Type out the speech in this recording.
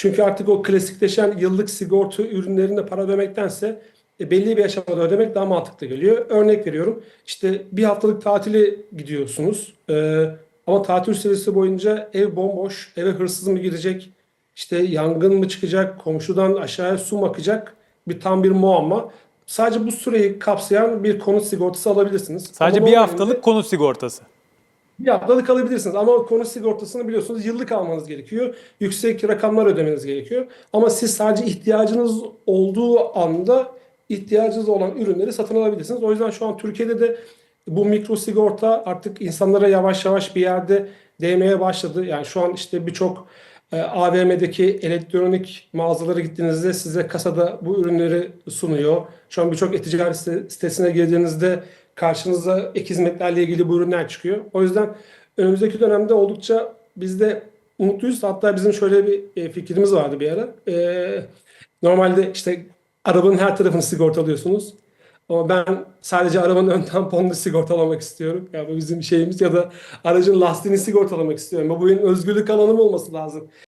Çünkü artık o klasikleşen yıllık sigorta ürünlerinde para ödemektense e, belli bir aşamada ödemek daha mantıklı geliyor. Örnek veriyorum. İşte bir haftalık tatile gidiyorsunuz. E, ama tatil süresi boyunca ev bomboş, eve hırsız mı girecek, işte yangın mı çıkacak, komşudan aşağıya su mu akacak bir tam bir muamma. Sadece bu süreyi kapsayan bir konut sigortası alabilirsiniz. Sadece Ama bir haftalık konut sigortası. Bir haftalık alabilirsiniz ama o konut sigortasını biliyorsunuz yıllık almanız gerekiyor. Yüksek rakamlar ödemeniz gerekiyor. Ama siz sadece ihtiyacınız olduğu anda ihtiyacınız olan ürünleri satın alabilirsiniz. O yüzden şu an Türkiye'de de bu mikro sigorta artık insanlara yavaş yavaş bir yerde değmeye başladı. Yani şu an işte birçok e, AVM'deki elektronik mağazalara gittiğinizde size kasada bu ürünleri sunuyor. Şu an birçok e-ticaret site- sitesine girdiğinizde karşınıza ek hizmetlerle ilgili bu ürünler çıkıyor. O yüzden önümüzdeki dönemde oldukça biz de umutluyuz. Hatta bizim şöyle bir e, fikrimiz vardı bir ara. E, normalde işte arabanın her tarafını sigortalıyorsunuz. Ama ben sadece arabanın ön tamponunu sigortalamak istiyorum. Ya bu bizim şeyimiz ya da aracın lastiğini sigortalamak istiyorum. Bu benim özgürlük alanım olması lazım.